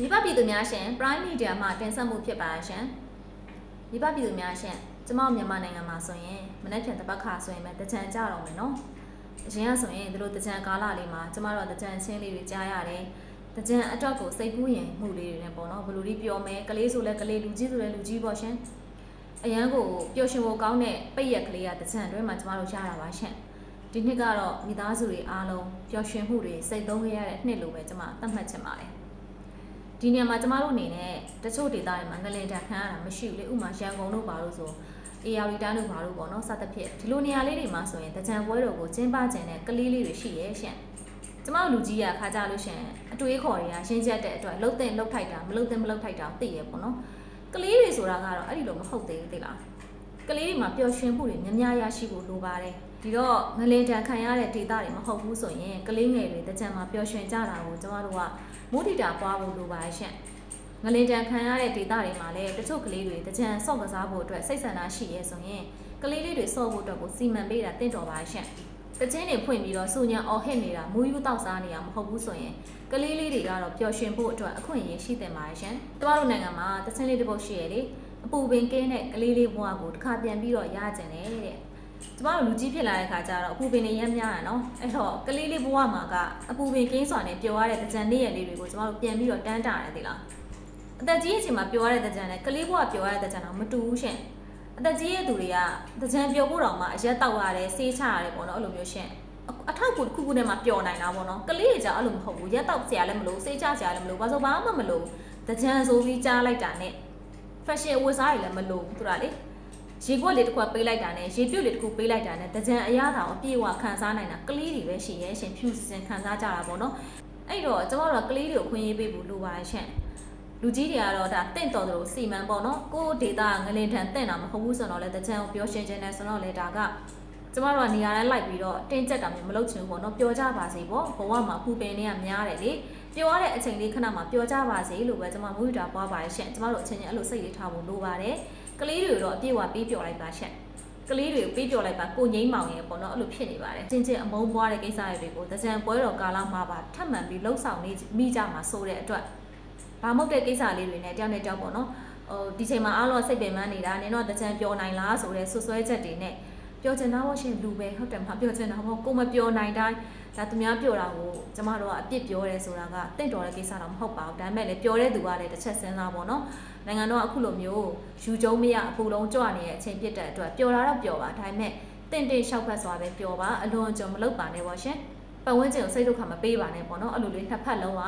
မိဘပြည်သူများရှင် Prime Media မှတင်ဆက်မှုဖြစ်ပါရှင်မိဘပြည်သူများရှင်ကျမတို့မြန်မာနိုင်ငံမှာဆိုရင်မနေ့ပြန်တစ်ပတ်ခါဆိုရင်ပဲတကြံကြတော့မယ်နော်အရင်ကဆိုရင်တို့တကြံကာလလေးမှာကျမတို့ကတကြံချင်းလေးတွေကြားရတယ်တကြံအတွက်ကိုစိတ်ကူးရင်မှုလေးတွေနဲ့ပေါ့နော်ဘယ်လိုလေးပြောမယ်ကလေးဆိုလဲကလေးလူကြီးဆိုလဲလူကြီးပေါ့ရှင်အရန်ကိုပျော်ရွှင်ဖို့ကောင်းတဲ့ပိတ်ရက်ကလေးကတကြံအတွင်းမှာကျမတို့ရတာပါရှင်ဒီနှစ်ကတော့မိသားစုတွေအားလုံးပျော်ရွှင်မှုတွေစိတ်သုံးခဲ့ရတဲ့နှစ်လို့ပဲကျမသတ်မှတ်ချင်ပါတယ် ဒီနေရာမှာကျမတို့အနေနဲ့တချို့ဒေသတွေမှာငလင်တန်ခံရတာမရှိဘူးလေဥပမာရန်ကုန်တို့ဘာလို့ဆိုအေယာရီတန်းတို့ဘာလို့ပေါ့နော်စသဖြင့်ဒီလိုနေရာလေးတွေမှာဆိုရင်တကြံပွဲတော်ကိုကျင်းပခြင်းနဲ့ကလေးလေးတွေရှိရဲ့ရှင့်ကျမတို့လူကြီးရခါကြလို့ရှင့်အတွေးခေါ်တွေကရှင်းချက်တဲ့အတွက်လှုပ်တဲ့လှုပ်ထိုက်တာမလှုပ်တဲ့မလှုပ်ထိုက်တာသိရပေါ့နော်ကလေးတွေဆိုတာကတော့အဲ့ဒီလိုမဟုတ်သေးဘူးသိလားကလေးတွေမှာပျော်ရွှင်မှုတွေများများရရှိဖို့လိုပါတယ် ဒီတော့ငလင်တန်ခံရတဲ့ဒေသတွေမဟုတ်ဘူးဆိုရင်ကလေးငယ်တွေတကြံမှာပျော်ရွှင်ကြတာကိုကျမတို့ကမုဒိတာပွားဖို့လိုပါရဲ့ရှင့်ငလင်တန်ခံရတဲ့ဒေတာတွေမှာလည်းတချို့ကလေးတွေတကြံဆော့ကစားဖို့အတွက်စိတ်ဆန္ဒရှိရဲဆိုရင်ကလေးလေးတွေဆော့ဖို့အတွက်ကိုစီမံပေးတာတင့်တော်ပါရဲ့ရှင့်တချင်းတွေဖွင့်ပြီးတော့စူညာအော်ဟစ်နေတာမူးယူတောက်စားနေတာမဟုတ်ဘူးဆိုရင်ကလေးလေးတွေကတော့ပျော်ရွှင်ဖို့အတွက်အခွင့်အရေးရှိတင်ပါရဲ့ရှင်။ကျမတို့နိုင်ငံမှာတချင်းလေးတစ်ပုတ်ရှိရလေအပူပင်ကင်းတဲ့ကလေးလေးဘဝကိုတစ်ခါပြန်ပြီးတော့ရကြတယ်တဲ့။ ကျမတို့လူကြီးဖြစ်လာတဲ့ခါကျတော့အပူပင်တွေရမ်းများရနော်အဲ့တော့ကလေးလေးဘဝမှာကအပူပင်ကင်းစွာနဲ့ပျော်ရတဲ့တကြံလေးရလေးတွေကိုကျမတို့ပြန်ပြီးတော့တန်းတာရတယ်သိလားအသက်ကြီးအချိန်မှာပျော်ရတဲ့တကြံနဲ့ကလေးဘဝပျော်ရတဲ့တကြံတော့မတူဘူးရှင်အသက်ကြီးရဲ့သူတွေကတကြံပျော်ဖို့တောင်မှအရက်တောက်ရတယ်ဆေးချရတယ်ပေါ့နော်အဲ့လိုမျိုးရှင်အထောက်ကူတစ်ခုခုနဲ့မှပျော်နိုင်တာပေါ့နော်ကလေးတွေကြောင့်အဲ့လိုမဟုတ်ဘူးရက်တောက်ဆရာလည်းမလို့ဆေးချဆရာလည်းမလို့ဘာလို့ဘာမှမလို့တကြံဆိုပြီးကြားလိုက်တာနဲ့ fashion ဝတ်စားတွေလည်းမလို့သူကလေ ရေခွက်လေးတစ်ခုပေးလိုက်တာနဲ့ရေပြုတ်လေးတစ်ခုပေးလိုက်တာနဲ့တကြံအရသာကိုအပြည့်အဝခံစားနိုင်တာကလေးတွေပဲရှိရဲ့ရှင်ဖြူစင်ခံစားကြတာပေါ့နော်အဲ့တော့ကျမတို့ကကလေးတွေကိုခွင့်ရေးပေးဖို့လိုပါတယ်ရှင်လူကြီးတွေကတော့ဒါတင့်တော်တယ်လို့စီမံပေါ့နော်ကိုယ့်ဒေတာငလင်ထန်တင့်တာမဟုတ်ဘူးဆိုတော့လေတကြံကိုပြောရှင်းခြင်းနဲ့ဆိုတော့လေဒါကကျမတို့ကနေရာတိုင်းလိုက်ပြီးတော့တင်းကျပ်တာမျိုးမလုပ်ချင်ဘူးပေါ့နော်ပျော်ကြပါစေပေါ့ဘဝမှာပူပင်နေတာများတယ်လေပျော်ရတဲ့အချိန်လေးခဏမှပျော်ကြပါစေလို့ပဲကျမမူရတာပွားပါတယ်ရှင်ကျမတို့အချင်းချင်းအဲ့လိုစိတ်လေးထားဖို့လိုပါတယ် ကလေးတွေတော့အပြည့်အဝပေးပျော်လိုက်ပါရှင်ကလေးတွေကိုပေးပျော်လိုက်ပါကိုငိမ့်မောင်ရဲ့ပေါ့နော်အဲ့လိုဖြစ်နေပါတယ်ချင်းချင်းအမုန်းပွားတဲ့ကိစ္စတွေကိုတကြံပွဲတော်ကာလမှာပါထပ်မံပြီးလှုပ်ဆောင်နေမိကြမှာဆိုတဲ့အတွက်ဘာမဟုတ်တဲ့ကိစ္စလေးတွေနဲ့တယောက်နဲ့တယောက်ပေါ့နော်ဟိုဒီချိန်မှာအားလုံးစိတ်ပင်ပန်းနေတာနင်တော့တကြံပျော်နိုင်လားဆိုတဲ့ဆွဆွဲချက်တွေနဲ့ပျော်ချင်တာပေါ့ရှင်လူပဲဟုတ်တယ်မပျော်ချင်တာပေါ့ကိုမပျော်နိုင်တိုင်း ဒါသူများပြောတာကိုကျမတို့ကအပြစ်ပြောရဲဆိုတာကတင့်တော်တဲ့ကိစ္စတော့မဟုတ်ပါဘူးဒါပေမဲ့လည်းပြောတဲ့သူကလည်းတစ်ချက်စဉ်းစားပေါ့နော်နိုင်ငံတော်ကအခုလိုမျိုးယူကျုံမရအပူလုံးကြွနေတဲ့အချိန်ဖြစ်တဲ့အတွက်ပျော်တာတော့ပျော်ပါဒါပေမဲ့တင့်တင့်လျှောက်ဖက်စွာပဲပျော်ပါအလွန်အကျွံမလုပ်ပါနဲ့ပေါ့ရှင်ပတ်ဝန်းကျင်ကိုစိတ်ဒုက္ခမပေးပါနဲ့ပေါ့နော်အဲ့လိုလေးနှစ်ဖက်လုံးက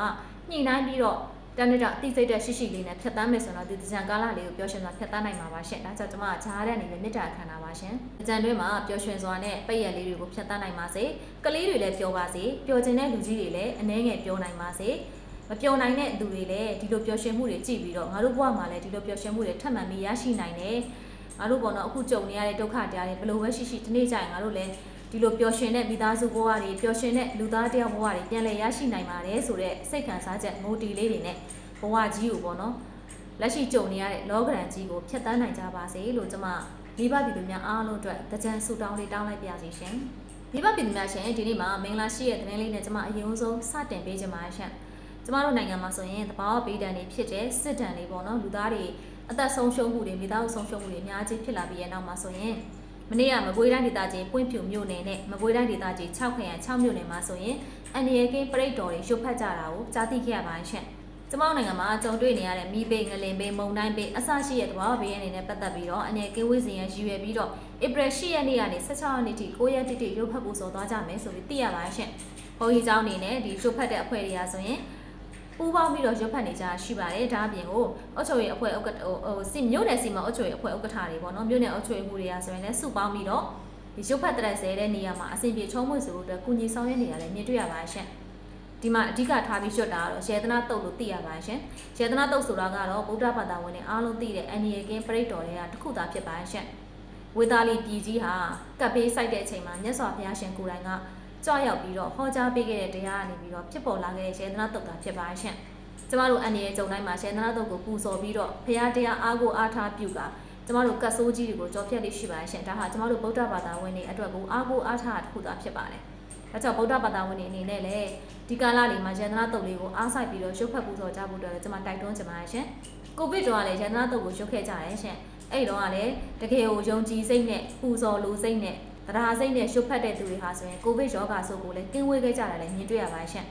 ညှိနှိုင်းပြီးတော့ တန်းတဲ့အတိစိတ်တဲ့ရှိရှိလေးနဲ့ဖြတ်တန်းမယ်ဆိုတော့ဒီတကြံကာလလေးကိုပျော်ရွှင်စွာဖြတ်တန်းနိုင်မှာပါရှင်ဒါကြောင့်ကျွန်မကဂျားတဲ့အနေနဲ့မေတ္တာခံတာပါရှင်တကြံတွင်းမှာပျော်ရွှင်စွာနဲ့ပိတ်ရက်လေးတွေကိုဖြတ်တန်းနိုင်ပါစေကလေးတွေလည်းပျော်ပါစေပျော်ခြင်းတဲ့လူကြီးတွေလည်းအနှဲငယ်ပျော်နိုင်ပါစေမပျော်နိုင်တဲ့သူတွေလည်းဒီလိုပျော်ရွှင်မှုတွေကြည့်ပြီးတော့ငါတို့ဘဝမှာလည်းဒီလိုပျော်ရွှင်မှုတွေထပ်မံပြီးရရှိနိုင်တယ်ငါတို့ပေါ့နော်အခုကြုံနေရတဲ့ဒုက္ခတရားတွေဘယ်လိုပဲရှိရှိဒီနေ့ကျရင်ငါတို့လည်း ဒီလိုပျော်ရွှင်တဲ့မိသားစုဘဝတွေပျော်ရွှင်တဲ့လူသားတယောက်ဘဝတွေပြန်လည်ရရှိနိုင်ပါတယ်ဆိုတဲ့စိတ်ခံစားချက် motive လေးတွေနဲ့ဘဝကြီးကိုပေါ့နော်လက်ရှိကြုံနေရတဲ့လောကရန်ကြီးကိုဖျက်ဆီးနိုင်ကြပါစေလို့ကျွန်မမိဘပြည်သူများအားလုံးအတွက်တကြံဆုတောင်းလေးတောင်းလိုက်ပါစီရှင်မိဘပြည်သူများရှင်ဒီနေ့မှာမင်္ဂလာရှိတဲ့သတင်းလေးနဲ့ကျွန်မအရင်ဆုံးစတင်ပေးချင်ပါရှင်ကျမတို့နိုင်ငံမှာဆိုရင်တဘာဝပေးတံတွေဖြစ်တဲ့စစ်တံတွေပေါ့နော်လူသားတွေအသက်ဆုံးရှုံးမှုတွေမိသားစုဆုံးရှုံးမှုတွေအများကြီးဖြစ်လာပြီးရဲ့နောက်မှာဆိုရင် မနေ့ကမကွေးတိုင်းဒေသကြီးပွင့်ဖြူမြို့နယ်နဲ့မကွေးတိုင်းဒေသကြီး6ခရိုင်6မြို့နယ်မှာဆိုရင်အန်ဒီယေကင်းပရိတ်တော်တွေရုပ်ဖက်ကြတာကိုကြားသိခဲ့ရပါတယ်ရှင်ကျမတို့နိုင်ငံမှာကြုံတွေ့နေရတဲ့မိဘေးငလင်ဘေးမုန်တိုင်းဘေးအဆရှိရဲ့တဘာဝဘေးအနေနဲ့ပတ်သက်ပြီးတော့အနေကင်းဝေးစဉ်ရရည်ရွယ်ပြီးတော့ဧပြီ10ရက်နေ့ကနေ16ရက်နေ့ထိ9ရက်တိတိရုပ်ဖက်ဖို့ဆိုသွားကြမယ်ဆိုပြီးသိရပါရှင့်။ဘုန်းကြီးเจ้าအနေနဲ့ဒီရုပ်ဖက်တဲ့အဖွဲ့တွေကဆိုရင် ပူးပေါင်းပြီးတော့ရုပ်ဖက်နေကြရှိပါတယ်ဒါအပြင်ကိုအုတ်ချုပ်ရဲ့အဖွဲ့ဥက္ကဋ္ဌဟိုစီမြို့နယ်စီမှာအုတ်ချုပ်ရဲ့အဖွဲ့ဥက္ကဋ္ဌတွေပေါ့နော်မြို့နယ်အုတ်ချုပ်မှုတွေကဆိုရင်လည်းစုပေါင်းပြီးတော့ဒီရုပ်ဖက်တဲ့ဆဲတဲ့နေရာမှာအဆင်ပြေချုံးမွေဆိုလို့အတွက်ကုညီဆောင်ရွက်နေရတယ်မြင်တွေ့ရပါရှင့်။ဒီမှာအဓိကထားပြီးရွတ်တာကတော့ရေသနာတုတ်လို့သိရပါရှင်။ရေသနာတုတ်ဆိုတာကတော့ဗုဒ္ဓဘာသာဝင်တွေအားလုံးသိတဲ့အန်ဒီယေကင်းပရိတ်တော်တွေကတစ်ခုသာဖြစ်ပါရှင်။ဝေသာလီပြည်ကြီးဟာကပ်ပေးဆိုင်တဲ့အချိန်မှာမြတ်စွာဘုရားရှင်ကိုယ်တိုင်က ကြွရောက်ပြီးတော့ဟောကြားပေးခဲ့တဲ့တရားကနေပြီးတော့ဖြစ်ပေါ်လာခဲ့တဲ့ရေသနာတုတ်တာဖြစ်ပါရှင်။ကျမတို့အန်ဒီယေဂျုံတိုင်းမှာရေသနာတုတ်ကိုပူဇော်ပြီးတော့ဘုရားတရားအားကိုအားထားပြုကကျမတို့ကတ်ဆိုးကြီးတွေကိုကြော်ဖြတ်လေးရှိပါရှင်။ဒါဟာကျမတို့ဗုဒ္ဓဘာသာဝင်တွေအတွက်ကိုအားကိုအားထားတာတစ်ခုသာဖြစ်ပါတယ်။ဒါကြောင့်ဗုဒ္ဓဘာသာဝင်တွေအနေနဲ့လည်းဒီကာလလေးမှာယန္တနာတုတ်လေးကိုအားစိုက်ပြီးတော့ရုပ်ဖက်ပူဇော်ကြဖို့အတွက်လည်းကျွန်မတိုက်တွန်းချင်ပါတယ်ရှင်ကိုဗစ်တော့ကလည်းယန္တနာတုတ်ကိုရုပ်ခဲ့ကြတယ်ရှင်အဲ့တော့ကလည်းတကယ်ကိုယုံကြည်စိတ်နဲ့ပူဇော်လူစိတ်နဲ့ တရားစိတ်နဲ့ရုပ်ဖက်တဲ့သူတွေဟာဆိုရင်ကိုဗစ်ရောဂါဆိုကိုလည်းကင်းဝေးခဲ့ကြတယ်လည်းမြင်တွေ့ရပါတယ်ရှင်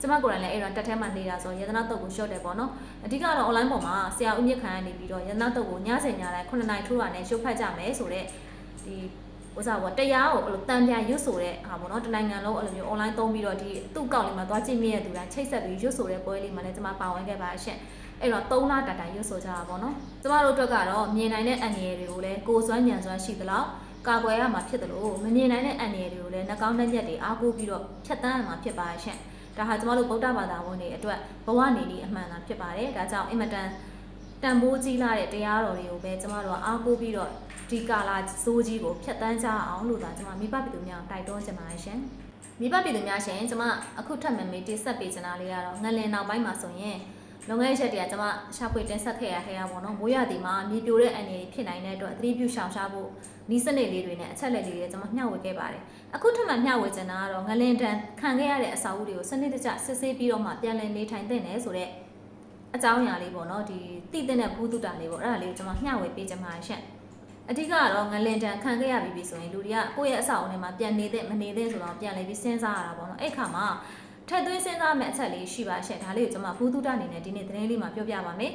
ကျမကိုယ်တိုင်လည်းအဲ့တော့တက်ထဲမှာနေတာဆိုရတနာတုတ်ကို short တယ်ပေါ့နော်အဓိကတော့ online ပေါ်မှာဆရာဦးမြင့်ခိုင်ကနေပြီးတော့ရတနာတုတ်ကိုညစဉ်ညတိုင်း9နိုင်ထိုးတာနဲ့ရုပ်ဖက်ကြမယ်ဆိုတော့ဒီဥစားပေါ့တရားကိုအဲ့လိုတန်ပြန်ရွတ်ဆိုတဲ့ဟာပေါ့နော်တနိုင်ငံလုံးအဲ့လိုမျိုး online သုံးပြီးတော့ဒီသူ့ကောက်လေးမှာသွားကြည့်မိရတဲ့သူတိုင်းချိတ်ဆက်ပြီးရွတ်ဆိုတဲ့ပွဲလေးမှာလည်းကျမပါဝင်ခဲ့ပါရှင့်အဲ့တော့3လတာတာရွတ်ဆိုကြတာပေါ့နော်ကျမတို့အတွက်ကတော့မြင်နိုင်တဲ့အန္တရာယ်တွေကိုလည်းကိုယ်စွမ်းညံစွမ်းရှိသလောက် ကာကွယ်ရမှာဖြစ်တယ်လို့မမြင်နိုင်တဲ့အန္တရာယ်တွေကိုလည်းနှကောင်းနှက်ရက်တွေအားကိုးပြီးတော့ဖြတ်တန်းရမှာဖြစ်ပါရှင့်ဒါဟာကျမတို့ဗုဒ္ဓဘာသာဝင်တွေအတွက်ဘဝနေနည်းအမှန်သာဖြစ်ပါတယ်ဒါကြောင့်အင်မတန်တန်ဖိုးကြီးလာတဲ့တရားတော်တွေကိုပဲကျမတို့ကအားကိုးပြီးတော့ဒီကာလာစိုးကြီးကိုဖျက်တမ်းကြအောင်လို့သာကျမမိဘပြည်သူများတိုက်တွန်းချင်ပါတယ်ရှင်မိဘပြည်သူများရှင်ကျမအခုထပ်မံမေးတိဆက်ပေးချင်တာလေးကတော့ငလင်နောက်ပိုင်းမှာဆိုရင် လုံငယ်ချက်တည်းကကျမရှာဖွေတင်ဆက်ခဲ့ရခဲ့ရပါတော့မိုးရသည်မှာမြေပြိုတဲ့အန်ရည်ဖြစ်နိုင်တဲ့အတွက်သတိပြုရှောင်ရှားဖို့နီးစနစ်လေးတွေနဲ့အချက်လက်လေးတွေကျမမျှဝေခဲ့ပါတယ်အခုထပ်မံမျှဝေချင်တာကတော့ငလင်တန်ခံခဲ့ရတဲ့အစာအုပ်တွေကိုစနစ်တကျစစ်ဆေးပြီးတော့မှပြန်လည်နေထိုင်သင့်တယ်ဆိုတော့အကြောင်းအရာလေးပေါ့နော်ဒီတည်တဲ့ဘူးတုတာလေးပေါ့အဲ့ဒါလေးကိုကျွန်မမျှဝေပေးချင်ပါတယ်ရှင့်အဓိကကတော့ငလင်တန်ခံခဲ့ရပြီပြီဆိုရင်လူတွေကကိုယ့်ရဲ့အဆောက်အအုံထဲမှာပြန်နေတဲ့မနေတဲ့ဆိုတော့ပြန်လေပြီးစဉ်းစားရတာပေါ့နော်အဲ့ခါမှာ ထက်သွင်းစဉ်းစားမယ့်အချက်လေးရှိပါရှင့်ဒါလေးကိုကျွန်မဘူးတုတာအနေနဲ့ဒီနေ့သတင်းလေးမှာပြောပြပါမယ်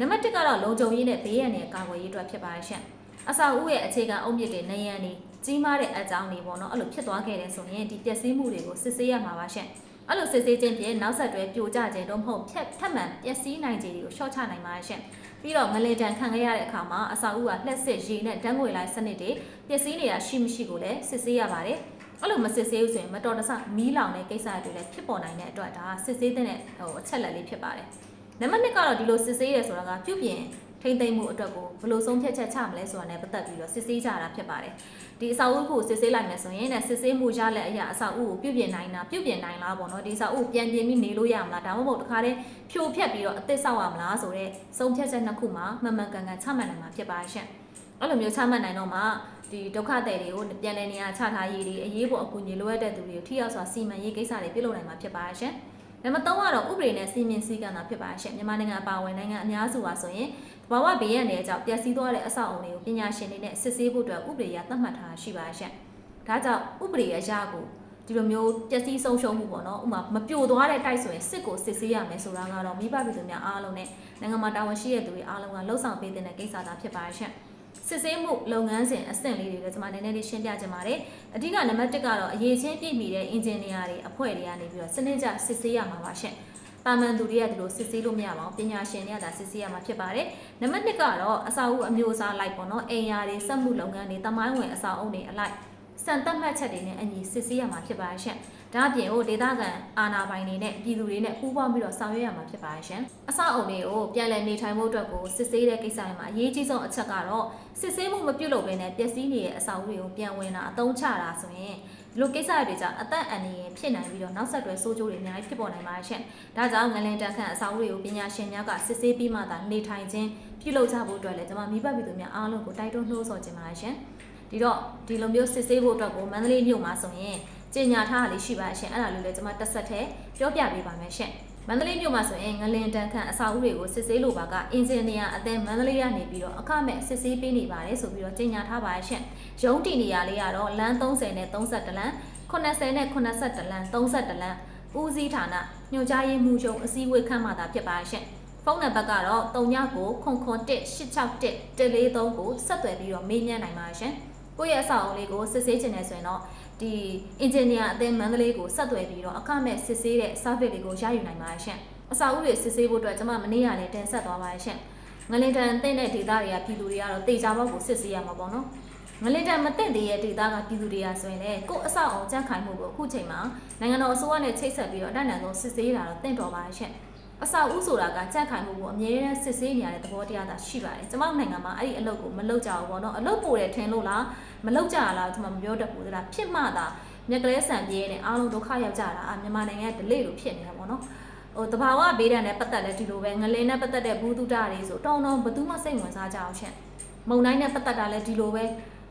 နံပါတ်1ကတော့လုံခြုံရေးနဲ့ဘေးရန်ရဲ့ကာကွယ်ရေးအတွက်ဖြစ်ပါရှင့်အဆောက်အဦရဲ့အခြေခံအုတ်မြစ်တွေနေရန်နေကြီးမားတဲ့အကြောင်းတွေပေါ့နော်အဲ့လိုဖြစ်သွားခဲ့တယ်ဆိုရင်ဒီပျက်စီးမှုတွေကိုစစ်ဆေးရမှာပါရှင့်အဲ့လိုစစ်ဆေးခြင်းဖြင့်နောက်ဆက်တွဲပြိုကျခြင်းတော့မဟုတ်ဖြတ်ထပ်မံပျက်စီးနိုင်ခြင်းတွေကိုရှော့ချနိုင်ပါရှင့်ပြီးတော့ငလေတန်ခံခဲ့ရတဲ့အခါမှာအစာအုပ်ကလှက်စစ်ရေနဲ့ဓာတ်ငွေလိုက်စနစ်တွေပျက်စီးနေတာရှိမရှိကိုလည်းစစ်ဆေးရပါတယ် အဲ့လိုမစစ်ဆေးဘူးဆိုရင်မတော်တဆမီးလောင်တဲ့ကိစ္စတွေလည်းဖြစ်ပေါ်နိုင်တဲ့အတွက်ဒါစစ်ဆေးတဲ့ဟိုအချက်လက်လေးဖြစ်ပါတယ်နံပါတ်1ကတော့ဒီလိုစစ်ဆေးရဆိုတာကပြုပြင်ထိမ့်သိမ့်မှုအတွက်ကိုဘယ်လိုဆုံးဖြတ်ချက်ချမလဲဆိုတာနဲ့ပတ်သက်ပြီးတော့စစ်ဆေးကြတာဖြစ်ပါတယ်ဒီအစာအုပ်ကိုစစ်ဆေးလိုက်မယ်ဆိုရင်လည်းစစ်ဆေးမှုရလက်အရာအစာအုပ်ကိုပြုပြင်နိုင်တာပြုပြင်နိုင်လားပေါ့နော်ဒီအစာအုပ်ပြန်ပြင်ပြီးနေလို့ရမလားဒါမှမဟုတ်တခါတည်းဖြိုဖျက်ပြီးတော့အသစ်ဆောက်ရမလားဆိုတော့ဆုံးဖြတ်ချက်နှစ်ခုမှာမှန်မှန်ကန်ကန်ချမှတ်နိုင်မှာဖြစ်ပါရှင့် အဲ့လိုမျိုးချမှတ်နိုင်တော့မှဒီဒုက္ခတဲ့တွေကိုပြန်လည်နေရာချထားရေးတွေအရေးပေါ်အကူအညီလိုအပ်တဲ့သူတွေကိုထိရောက်စွာစီမံရေးကိစ္စတွေပြုလုပ်နိုင်မှာဖြစ်ပါရှင့်နံပါတ်3ကတော့ဥပဒေနဲ့စီမင်းစည်းကမ်းတာဖြစ်ပါရှင့်မြန်မာနိုင်ငံအပါအဝင်နိုင်ငံအများစုပါဆိုရင်ဘဝဘေးရန်တွေအကြောင်းပျက်စီးသွားတဲ့အဆောက်အအုံတွေကိုပညာရှင်တွေနဲ့စစ်ဆေးဖို့အတွက်ဥပဒေရသတ်မှတ်ထားရှိပါရှင့်ဒါကြောင့်ဥပဒေအရာကိုဒီလိုမျိုးပျက်စီးဆုံးရှုံးမှုပေါ့နော်ဥမာမပြိုသွားတဲ့တိုက်ဆိုရင်စစ်ကိုစစ်ဆေးရမယ်ဆိုတာကတော့မိဘပြည်သူများအားလုံးနဲ့နိုင်ငံမှာတာဝန်ရှိတဲ့သူတွေအားလုံးကလှုံ့ဆော်ပေးတဲ့ကိစ္စသာဖြစ်ပါရှင့် စစ်ဆေးမှုလုပ်ငန်းစဉ်အဆင့်လေးတွေလည်းကျွန်မနည်းနည်းလေးရှင်းပြချင်ပါတယ်အဓိကနံပါတ်1ကတော့အရေးချင်းပြည့်မီတဲ့အင်ဂျင်နီယာတွေအဖွဲ့တွေကနေပြီးတော့စနစ်ကျစစ်ဆေးရမှာပါရှင့်ပါမန်သူတွေကဒီလိုစစ်ဆေးလို့မရပါဘူးပညာရှင်တွေကဒါစစ်ဆေးရမှာဖြစ်ပါတယ်နံပါတ်2ကတော့အစာအုပ်အမျိုးအစားလိုက်ပေါ့နော်အိမ်ယာတွေစက်မှုလုပ်ငန်းတွေတမိုင်းဝင်အစာအုပ်တွေအလိုက်စံတက်မှတ်ချက်တွေနဲ့အညီစစ်ဆေးရမှာဖြစ်ပါရှင့် ဒါအပြင်ဟိုဒေတာကန်အာနာပိုင်တွေနဲ့ပြည်သူတွေနဲ့ပူးပေါင်းပြီးတော့ဆောင်ရွက်ရမှာဖြစ်ပါရှင်အစအုံတွေကိုပြန်လည်နေထိုင်မှုအတွက်ကိုစစ်ဆေးတဲ့ကိစ္စတွေမှာအရေးကြီးဆုံးအချက်ကတော့စစ်ဆေးမှုမပြုလုပ်ဘဲနဲ့ပျက်စီးနေတဲ့အစာအုပ်တွေကိုပြန်ဝင်တာအသုံးချတာဆိုရင်ဒီလိုကိစ္စတွေကြောင့်အသက်အန္တရာယ်ဖြစ်နိုင်ပြီးတော့နောက်ဆက်တွဲဆိုးကျိုးတွေအများကြီးဖြစ်ပေါ်နိုင်ပါရှင်ဒါကြောင့်ငလင်တက်ခန့်အစာအုပ်တွေကိုပညာရှင်များကစစ်ဆေးပြီးမှသာနေထိုင်ခြင်းပြုလုပ်ကြဖို့အတွက်လည်းကျွန်မမိဘပြည်သူများအားလုံးကိုတိုက်တွန်းနှိုးဆော်ခြင်းပါရှင်ဒီတော့ဒီလိုမျိုးစစ်ဆေးဖို့အတွက်ကိုမန္တလေးမြို့မှာဆိုရင် ကြေညာထားတာလေးရှိပါရှင်အဲ့ဒါလေးလည်းကျွန်မတက်ဆက်ထဲပြောပြပေးပါမယ်ရှင်မန္တလေးမြို့မှာဆိုရင်ငလင်တန်ခန့်အစာအုပ်တွေကိုစစ်ဆေးလို့ပါကအင်ဂျင်နီယာအသင်းမန္တလေးကနေပြီးတော့အခမဲ့စစ်ဆေးပေးနေပါတယ်ဆိုပြီးတော့ကြေညာထားပါရှင်ရုံးတီနေရာလေးကတော့လမ်း30နဲ့32လမ်း80နဲ့82လမ်း32လမ်းဦးစီးဌာနညွှန်ကြားရေးမှူးချုပ်အစည်းအဝေးခန်းမှာသာဖြစ်ပါရှင်ဖုန်းနံပါတ်ကတော့399861 143ကိုဆက်သွယ်ပြီးတော့မေးမြန်းနိုင်ပါရှင်ကိုယ့်ရဲ့အဆောက်အုံလေးကိုစစ်ဆေးခြင်းနဲ့ဆိုရင်တော့ ဒီ engineer အသင်းမန္တလေးကိုဆက်သွယ်ပြီးတော့အခမဲ့စစ်ဆေးတဲ့ service လေးကိုရယူနိုင်ပါရှင့်အစာအုပ်တွေစစ်ဆေးဖို့အတွက်ကျွန်မမနေ့ကလည်းတင်ဆက်သွားပါရှင့်ငလင်တန်အသင့်တဲ့ဒေသတွေကပြည်သူတွေကတော့တေချာဘောက်ကိုစစ်ဆေးရမှာပေါ့နော်ငလင်တန်မသိတဲ့ရဲ့ဒေသကပြည်သူတွေကဆိုရင်လည်းကိုယ့်အဆောက်အုံကြန့်ခိုင်မှုကိုအခုချိန်မှာနိုင်ငံတော်အစိုးရနဲ့ချိတ်ဆက်ပြီးတော့အတန်းတန်ဆုံးစစ်ဆေးတာတော့တင့်တော်ပါရှင့် အဆောက်အဦဆိုတာကကြန့်ခိုင်မှုကိုအမြဲတမ်းစစ်ဆေးနေရတဲ့သဘောတရားသာရှိပါတယ်။ကျွန်မနိုင်ငံမှာအဲ့ဒီအလုပ်ကိုမလုပ်ကြဘူးပေါ့နော်။အလုပ်ပိုတယ်ထင်လို့လားမလုပ်ကြရလားကျွန်မမပြောတတ်ဘူးဒါဖြစ်မှသာမြက်ကလေးဆန်ပြေးနဲ့အားလုံးဒုက္ခရောက်ကြတာအာမြန်မာနိုင်ငံက delay လို့ဖြစ်နေတာပေါ့နော်။ဟိုတဘာဝဘေးဒဏ်နဲ့ပတ်သက်လဲဒီလိုပဲငလင်းနဲ့ပတ်သက်တဲ့ဘူးတုဒတွေဆိုတောင်းတောင်းဘယ်သူမှစိတ်ဝင်စားကြအောင်ရှင့်။မုံတိုင်းနဲ့ပတ်သက်တာလဲဒီလိုပဲ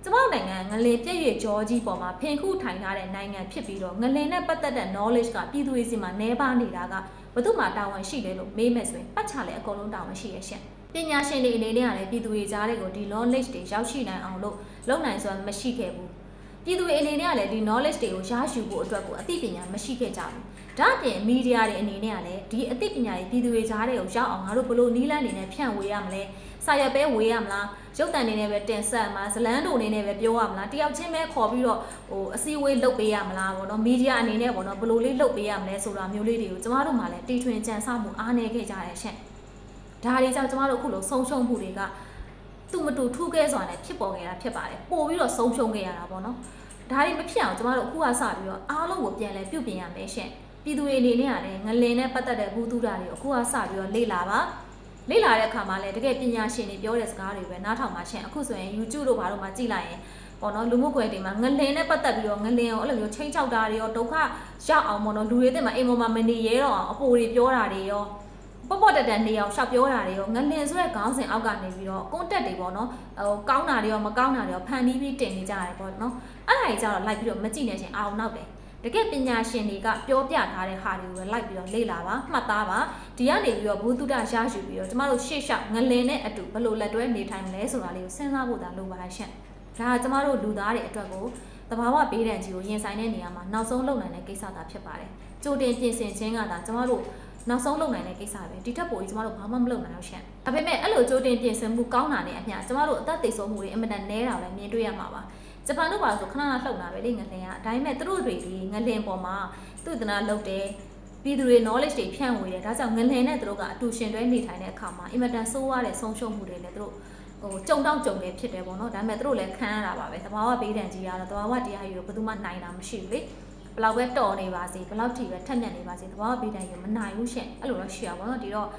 ကျကျမတို့နိုင်ငံငလင်ပြည့်ရွေကြောကြီးပေါ်မှာဖင်ခုထိုင်ထားတဲ့နိုင်ငံဖြစ်ပြီးတော့ငလင်နဲ့ပတ်သက်တဲ့ knowledge ကပြည်သူတွေစီမှာနှဲပါနေတာက ဘယ်သူမှတာဝန်ရှိတယ်လို့မေးမယ်ဆိုရင်ပတ်ချလဲအကုန်လုံးတာဝန်ရှိရရှင့်ပညာရှင်တွေအနေနဲ့ကလည်းပြည်သူတွေကြားတွေကိုဒီ knowledge တွေရောက်ရှိနိုင်အောင်လို့လုပ်နိုင်စွမ်းမရှိခဲ့ဘူးပြည်သူတွေအနေနဲ့ကလည်းဒီ knowledge တွေကိုရရှိဖို့အတွက်ကိုအသိပညာမရှိခဲ့ကြဘူးဒါအပြင်မီဒီယာတွေအနေနဲ့ကလည်းဒီအသိပညာတွေပြည်သူတွေကြားတွေကိုရောက်အောင်ငါတို့ဘလို့နီးလန်းနေနဲ့ဖြန့်ဝေရမလဲ စာရွက်ပဲဝေရမလားရုပ်တံနေနဲ့ပဲတင်ဆက်မှာဇလန်းတို့အနေနဲ့ပဲပြောရမလားတယောက်ချင်းပဲခေါ်ပြီးတော့ဟိုအစည်းအဝေးလုပ်ပေးရမလားပေါ့နော်မီဒီယာအနေနဲ့ပေါ့နော်ဘလို့လေးလုပ်ပေးရမလဲဆိုတာမျိုးလေးတွေကိုကျမတို့မှလည်းတီထွင်ကြံစမှုအားနည်းခဲ့ကြရရှင့်ဒါတွေကြောင့်ကျမတို့အခုလိုဆုံးရှုံးမှုတွေကသူ့မတူထူးခဲ့စွာနဲ့ဖြစ်ပေါ်ခဲ့တာဖြစ်ပါတယ်ပို့ပြီးတော့ဆုံးရှုံးခဲ့ရတာပေါ့နော်ဒါတွေမဖြစ်အောင်ကျမတို့အခုကစပြီးတော့အားလုံးကိုပြန်လဲပြုပြင်ရမယ်ရှင့်ပြည်သူတွေအနေနဲ့ကလည်းငလင်နဲ့ပတ်သက်တဲ့ဘူးတူတာတွေအခုကစပြီးတော့လေ့လာပါ လေ့လာတဲ့အခါမှာလည်းတကယ်ပညာရှင်တွေပြောတဲ့စကားတွေပဲနားထောင်ပါရှင်အခုဆိုရင် YouTube တို့ဘာတို့မှကြည့်လိုက်ရင်ပေါ့နော်လူမှုကွယ်တွေမှာငလင်နဲ့ပတ်သက်ပြီးတော့ငလင်ကိုအဲ့လိုမျိုးချိန်ချောက်တာတွေရောဒုက္ခရောက်အောင်ပေါ့နော်လူတွေတဲ့မှာအိမ်ပေါ်မှာမနေရဲတော့အောင်အပိုတွေပြောတာတွေရောပေါ့ပေါ့တက်တက်နေအောင်ရှောက်ပြောတာတွေရောငလင်ဆိုတဲ့ခေါင်းစဉ်အောက်ကနေပြီးတော့ကွန်တက်တွေပေါ့နော်ဟိုကောင်းတာတွေရောမကောင်းတာတွေရောဖန်တီးပြီးတင်နေကြရတယ်ပေါ့နော်အဲ့ဒါကြီးကြတော့လိုက်ပြီးတော့မကြည့်နေရှင်အောင်နောက်တယ် တကယ်ပညာရှင်တွေကပြောပြထားတဲ့ဟာတွေကိုပဲလိုက်ပြီးတော့လေ့လာပါမှတ်သားပါဒီကနေပြီးတော့ဘုသူတရရှိပြီးတော့ကျမတို့ရှေ့လျှောက်ငလင်နဲ့အတူဘယ်လိုလက်တွဲနေထိုင်မလဲဆိုတာလေးကိုစဉ်းစားဖို့သာလိုပါရှင့်ဒါကကျမတို့လူသားတွေအတွက်ကိုတဘာဝဘေးဒဏ်ကြီးကိုရင်ဆိုင်တဲ့နေရာမှာနောက်ဆုံးလုပ်နိုင်တဲ့ကိစ္စသာဖြစ်ပါတယ်ကြိုတင်ပြင်ဆင်ခြင်းကသာကျမတို့နောက်ဆုံးလုပ်နိုင်တဲ့ကိစ္စပဲဒီထက်ပိုပြီးကျမတို့ဘာမှမလုပ်နိုင်အောင်ရှင့်ဒါပေမဲ့အဲ့လိုကြိုတင်ပြင်ဆင်မှုကောင်းတာနဲ့အမျှကျမတို့အသက်သေဆုံးမှုတွေအင်မတန်နည်းတာလည်းမြင်တွေ့ရမှာပါ ဂျပန်တို့ပါဆိုခဏခဏလှုပ်လာပဲလေငလင်ကဒါပေမဲ့သူတို့တွေဒီငလင်ပေါ်မှာသူ့တနာလှုပ်တယ်ပြည်သူတွေ knowledge တွေဖြန့်ဝေတယ်ဒါကြောင့်ငလင်နဲ့သူတို့ကအတူရှင်တွဲနေထိုင်တဲ့အခါမှာအင်မတန်ဆိုးရတဲ့ဆုံးရှုံးမှုတွေလည်းသူတို့ဟိုကြုံတော့ကြုံနေဖြစ်တယ်ပေါ့နော်ဒါပေမဲ့သူတို့လည်းခံရတာပါပဲတဘာဝဘေးဒဏ်ကြီးရတော့တဘာဝတရားကြီးကိုဘယ်သူမှနိုင်တာမရှိဘူးလေဘလောက်ပဲတော်နေပါစေဘလောက်ထိပဲထက်မြက်နေပါစေတဘာဝဘေးဒဏ်ကြီးမနိုင်ဘူးရှင့်အဲ့လိုတော့ရှိရပါတော့ဒီတော့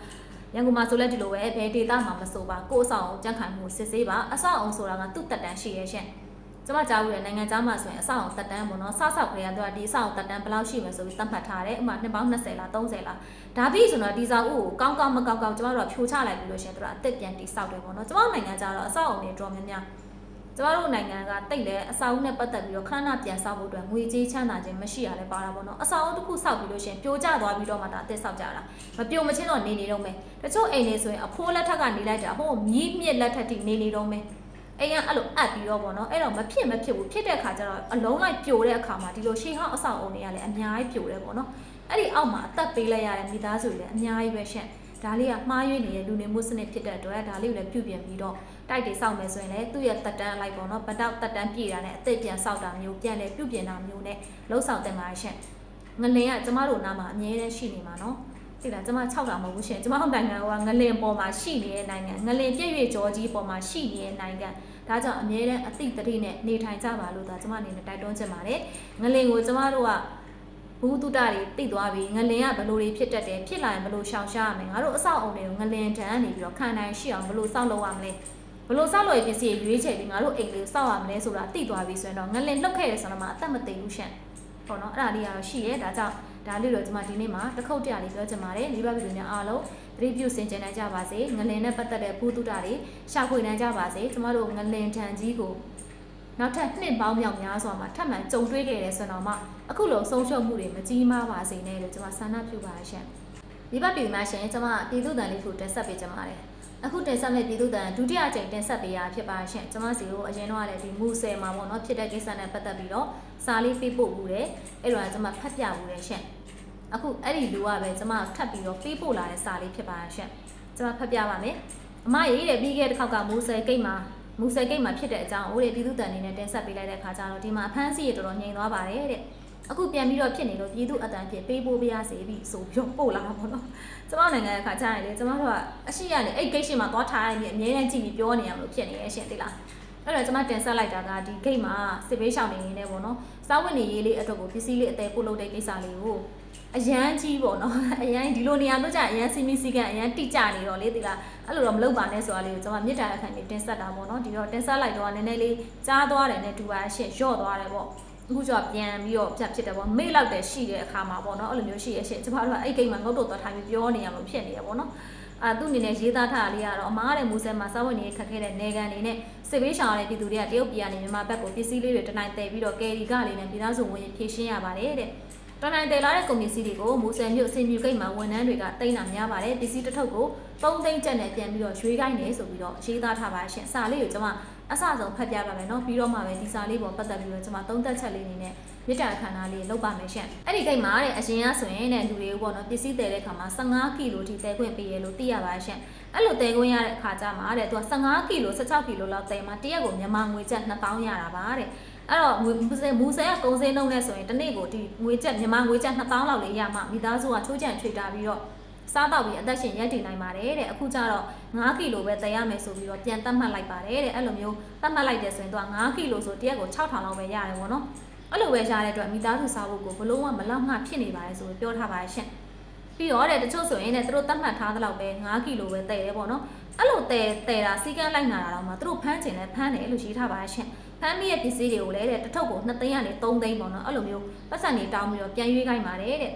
ရန်ကုန်မှာဆိုလဲဒီလိုပဲဘယ်ဒေတာမှာမဆိုပါကိုယ်အဆောင်အောင်ကြံ့ခိုင်မှုစစ်ဆေးပါအဆောင်အောင်ဆိုတာကသူ့တက်တန်ရှိရဲ့ရှင့် ကျမကြားဘူးလေနိုင်ငံသားမှာဆိုရင်အဆောင်တက်တန်းပေါ့နော်စဆောက်ခရီးကတော့ဒီအဆောင်တက်တန်းဘယ်လောက်ရှိမလဲဆိုပြီးသတ်မှတ်ထားတယ်ဥပမာနှစ်ပေါင်း20လား30လားဒါပြီးဆိုတော့ဒီစာအုပ်ကိုကောင်းကောင်းမကောင်းကောင်းကျမတို့ကဖြိုချလိုက်ပြီးလို့ရှင်တို့ကအသက်ပြန်တိဆောက်တယ်ပေါ့နော်ကျမတို့နိုင်ငံကျတော့အဆောင်အုံတွေတော်များများကျမတို့နိုင်ငံကတိတ်လဲအဆောင်အုံနဲ့ပတ်သက်ပြီးတော့ခဏခဏပြန်ဆောက်ဖို့အတွက်ငွေကြေးချမ်းသာခြင်းမရှိရလဲပါတာပေါ့နော်အဆောင်အုံတစ်ခုဆောက်ပြီးလို့ရှင်ပြိုကျသွားပြီးတော့မှဒါအသက်ဆောက်ကြတာမပြိုမချင်းတော့နေနေတော့မယ်တချို့အိမ်တွေဆိုရင်အဖိုးလက်ထက်ကနေလိုက်တာဟိုမြည်မြစ်လက်ထက်ထိနေနေတော့မယ် အိမ်ကအဲ့လိုအပ်ပြီးတော့ပေါ့နော်အဲ့တော့မဖြစ်မဖြစ်ဘူးဖြစ်တဲ့အခါကျတော့အလုံးလိုက်ပြိုတဲ့အခါမှာဒီလိုရှေးဟောင်းအဆောင်အုံတွေကလည်းအများကြီးပြိုတယ်ပေါ့နော်အဲ့ဒီအောက်မှာအသက်ပေးလိုက်ရတဲ့မိသားစုတွေလည်းအများကြီးပဲရှင့်ဒါလေးကမှားယွင်းနေတဲ့လူနေမှုစနစ်ဖြစ်တဲ့အတွက်ဒါလေးကိုလည်းပြုပြင်ပြီးတော့တိုက်တွေစောက်မယ်ဆိုရင်လည်းသူ့ရဲ့တက်တန်းလိုက်ပေါ့နော်ဗတောက်တက်တန်းပြည့်တာနဲ့အသက်ပြန်စောက်တာမျိုးပြန်လဲပြုပြင်တာမျိုးနဲ့လှုပ်ဆောင်တင်ပါရှင့်ငလင်ကကျမတို့နားမှာအမြဲတမ်းရှိနေမှာနော် သိလားကျမ6တာမဟုတ်ဘူးရှင်ကျမတို့နိုင်ငံကငလင်ပေါ်မှာရှိနေတဲ့နိုင်ငံငလင်ပြည့်ရွေကြောကြီးပေါ်မှာရှိနေတဲ့နိုင်ငံဒါကြောင့်အမြဲတမ်းအသိတတိနဲ့နေထိုင်ကြပါလို့ဒါကျမအနေနဲ့တိုက်တွန်းချင်ပါတယ်ငလင်ကိုကျမတို့ကဘူးတုတတွေတိတ်သွားပြီးငလင်ကဘလို့တွေဖြစ်တတ်တယ်ဖြစ်လာရင်ဘလို့ရှောင်ရှားရမယ်ငါတို့အဆောက်အုံတွေကိုငလင်တန်းနေပြီးတော့ခံနိုင်ရှိအောင်ဘလို့စောက်လုပ်ရမလဲဘလို့စောက်လို့ရပစ္စည်းရွေးချယ်ပြီးငါတို့အိမ်လေးစောက်ရမလဲဆိုတာတိတ်သွားပြီးဆိုရင်တော့ငလင်လှုပ်ခဲ့ရဆိုတော့မှအသက်မသိဘူးရှင့်ပေါ့နော်အဲ့ဒါလေးကတော့ရှိရဲဒါကြောင့် ဒါလေးတော့ကျွန်မဒီနေ့မှာတစ်ခုတ်တရလေးပြောချင်ပါတယ်မိဘပြည်သူများအားလုံးသတိပြုစင်ကြင်နိုင်ကြပါစေငလင်နဲ့ပတ်သက်တဲ့ဘူးတုတတွေရှာဖွေနိုင်ကြပါစေကျမတို့ငလင်ထံကြီးကိုနောက်ထပ်နှစ်ပေါင်းမြောက်များစွာမှာထပ်မံကြုံတွေ့ခဲ့ရဆိုတော့မှအခုလိုဆုံးရှုံးမှုတွေမကြီးမားပါစေနဲ့လို့ကျွန်မဆန္ဒပြုပါရှင့်မိဘပြည်သူများရှင်ကျွန်မပြည်သူတန်လေးကိုတက်ဆက်ပေးကြပါတယ်အခုတင်ဆက်မဲ့ပြည်သူတန်ဒုတိယအကြိမ်တင်ဆက်ပေးရဖြစ်ပါရှင်ကျွန်မစီကိုအရင်တော့လည်းဒီမူဆယ်မှာပေါ့နော်ဖြစ်တဲ့ကိစ္စနဲ့ပတ်သက်ပြီးတော့စာလေးပေးပို့ဘူးတယ်အဲ့တော့ကျွန်မဖတ်ပြဘူးတယ်ရှင် အခုအဲ့ဒီလူကပဲကျွန်မထပ်ပြီးတော့ပေးပို့လာတဲ့စာလေးဖြစ်ပါရှင်ကျွန်မဖတ်ပြပါမယ်အမရေးတဲ့ပြီးခဲ့တဲ့တစ်ခေါက်ကမူဆယ်ဂိတ်မှာမူဆယ်ဂိတ်မှာဖြစ်တဲ့အကြောင်းဦးတဲ့ပြည်သူတန်အနေနဲ့တင်ဆက်ပေးလိုက်တဲ့အခါကျတော့ဒီမှာအဖမ်းဆီးရတော်တော်ငြိမ်သွားပါတယ်တဲ့အခုပြန်ပြီးတော့ဖြစ်နေလို့ပြည်သူအတန်ဖြစ်ပေးပို့ပေးရစေပြီဆိုပြီးတော့ပို့လာတာပေါ့နော်ကျမနိုင်ငံရဲ့ခါကျရင်လေကျမတို့ကအရှိရနေအဲ့ဂိတ်ရှိမှာသွားထားရနေအမြဲတမ်းကြည့်ပြီးပြောနေအောင်လို့ဖြစ်နေရဲ့ရှင်သိလားအဲ့တော့ကျမတင်ဆက်လိုက်တာကဒီဂိတ်မှာစစ်ပေးရှောင်နေနေတယ်ပေါ့နော်စားဝတ်နေရေးလေးအတွက်ကိုပစ္စည်းလေးအသေးပို့လုပ်တဲ့ကိစ္စလေးကို အရန်ကြီးပေါ့နော်အရန်ဒီလိုနေရာတို့ကြအရန်စီမီစီကန်အရန်တိကျနေတော့လေဒီလားအဲ့လိုတော့မလုပ်ပါနဲ့ဆိုတာလေးကိုကျွန်မမြစ်တာအခန့်နေတင်ဆက်တာပေါ့နော်ဒီတော့တင်ဆက်လိုက်တော့နည်းနည်းလေးကြားသွားတယ်နဲ့ဒူပါရှင့်ရော့သွားတယ်ပေါ့အခုကျတော့ပြန်ပြီးတော့ပြတ်ဖြစ်တယ်ပေါ့မေ့လောက်တယ်ရှိတဲ့အခါမှာပေါ့နော်အဲ့လိုမျိုးရှိရရှင့်ကျမတို့ကအဲ့ဂိမ်းမှာငုတ်တော့သွားထိုင်ပြီးပြောနေရမှာဖြစ်နေရပေါ့နော်အာသူ့အနေနဲ့ရေးသားထားတာလေးကတော့အမားတဲ့မူဆယ်မှာစာဝင်နေခက်ခဲတဲ့နေကန်နေနဲ့စစ်ဘေးရှောင်ရတဲ့ပြည်သူတွေကတရုတ်ပြည်ကနေမြန်မာဘက်ကိုပစ္စည်းလေးတွေတနိုင်တည်ပြီးတော့ကယ်ရီကလေးနဲ့ပြည်သားစုဝင်ဖြည့်ရှင်းရပါတယ်တဲ့ တနိုင်တည်လာတဲ့ကုန်ပစ္စည်းတွေကိုမူဆယ်မြို့အစင်မြူဂိတ်မှာဝန်ထမ်းတွေကတိတ်တာများပါတယ်ပစ္စည်းတစ်ထုပ်ကို3သိန်းကျပ်နဲ့ပြန်ပြီးတော့ရွှေခိုင်းနေဆိုပြီးတော့ရေးသားထားပါရှင်စာလေးကိုကျွန်မအစဆုံးဖတ်ပြပါမယ်နော်ပြီးတော့မှပဲဒီစာလေးပေါ်ပတ်သက်ပြီးတော့ကျွန်မသုံးသက်ချက်လေးနေနဲ့မြစ်တာခန္ဓာလေးလောက်ပါမယ်ရှင်အဲ့ဒီဂိတ်မှာတဲ့အရင်ကဆိုရင်တဲ့လူတွေပေါ့နော်ပစ္စည်းတည်တဲ့ခါမှာ15ကီလိုထိတည်ခွင့်ပေးရလို့သိရပါရှင်အဲ့လိုတည်ခွင့်ရတဲ့အခါကျမှတဲ့သူက15ကီလို16ကီလိုလောက်တည်မှာတရက်ကိုမြန်မာငွေကျပ်2000ရတာပါတဲ့ အဲ့တော့မူဆယ်မူဆယ်ကကုန်စည်နှုန်းနဲ့ဆိုရင်တစ်နေ့ကိုဒီငွေကျပ်မြန်မာငွေကျပ်2000လောက်လေးရမှမိသားစုကချိုးချံချွေတာပြီးတော့စားတော့ပြီးအသက်ရှင်ရပ်တည်နိုင်ပါတယ်တဲ့အခုကျတော့9ကီလိုပဲတည်ရမယ်ဆိုပြီးတော့ပြန်သတ်မှတ်လိုက်ပါတယ်တဲ့အဲ့လိုမျိုးသတ်မှတ်လိုက်တယ်ဆိုရင်သူက9ကီလိုဆိုတရက်ကို6000လောက်ပဲရတယ်ပေါ့နော်အဲ့လိုပဲရတဲ့အတွက်မိသားစုစားဖို့ကိုဘလုံးဝမလောက်ငှဖြစ်နေပါတယ်ဆိုပြီးပြောထားပါတယ်ရှင်ပြီးတော့တဲ့တချို့ဆိုရင်တဲ့သူတို့သတ်မှတ်ထားသလောက်ပဲ9ကီလိုပဲတည်တယ်ပေါ့နော် အဲ့လိုတည်တည်တာစီကန်းလိုက်နာတာတော့မှသူတို့ဖမ်းကျင်လဲဖမ်းတယ်လို့ရေးထားပါတယ်ရှင်ဖမ်းမိရဲ့ပစ္စည်းတွေကိုလည်းတဲ့တစ်ထုပ်ကို2သိန်းကနေ3သိန်းပေါ့နော်အဲ့လိုမျိုးပတ်စံနေတောင်းပြီးတော့ပြန်ရွေးခိုင်းပါတယ်တဲ့